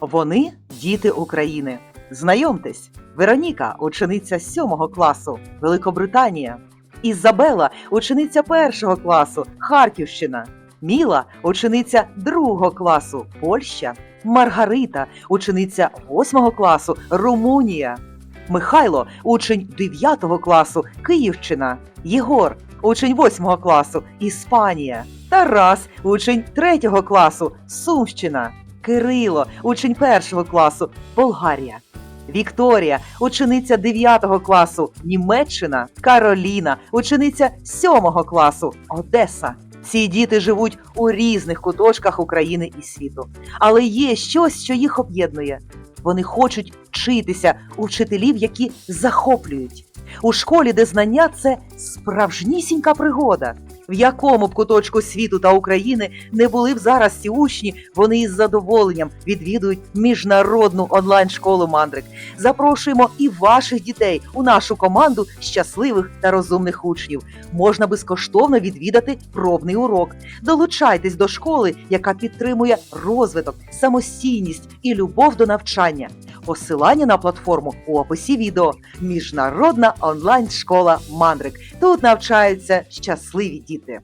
Вони діти України. Знайомтесь, Вероніка, учениця 7 класу, Великобританія. Ізабела, учениця 1 класу, Харківщина. Міла, учениця 2 класу, Польща. Маргарита, учениця 8 класу, Румунія. Михайло, учень 9 класу, Київщина. Єгор, учень 8 класу, Іспанія. Тарас, учень 3 класу, Сумщина. Кирило, учень першого класу, Болгарія. Вікторія, учениця 9 класу, Німеччина. Кароліна, учениця 7 класу, Одеса. Ці діти живуть у різних куточках України і світу, але є щось, що їх об'єднує. Вони хочуть вчитися у вчителів, які захоплюють. У школі, де знання це справжнісінька пригода. В якому б куточку світу та України не були б зараз ці учні, вони із задоволенням відвідують міжнародну онлайн-школу Мандрик. Запрошуємо і ваших дітей у нашу команду щасливих та розумних учнів. Можна безкоштовно відвідати пробний урок. Долучайтесь до школи, яка підтримує розвиток, самостійність і любов до навчання. Посилання на платформу у описі відео. Міжнародна онлайн-школа Мандрик. Тут навчаються щасливі діти.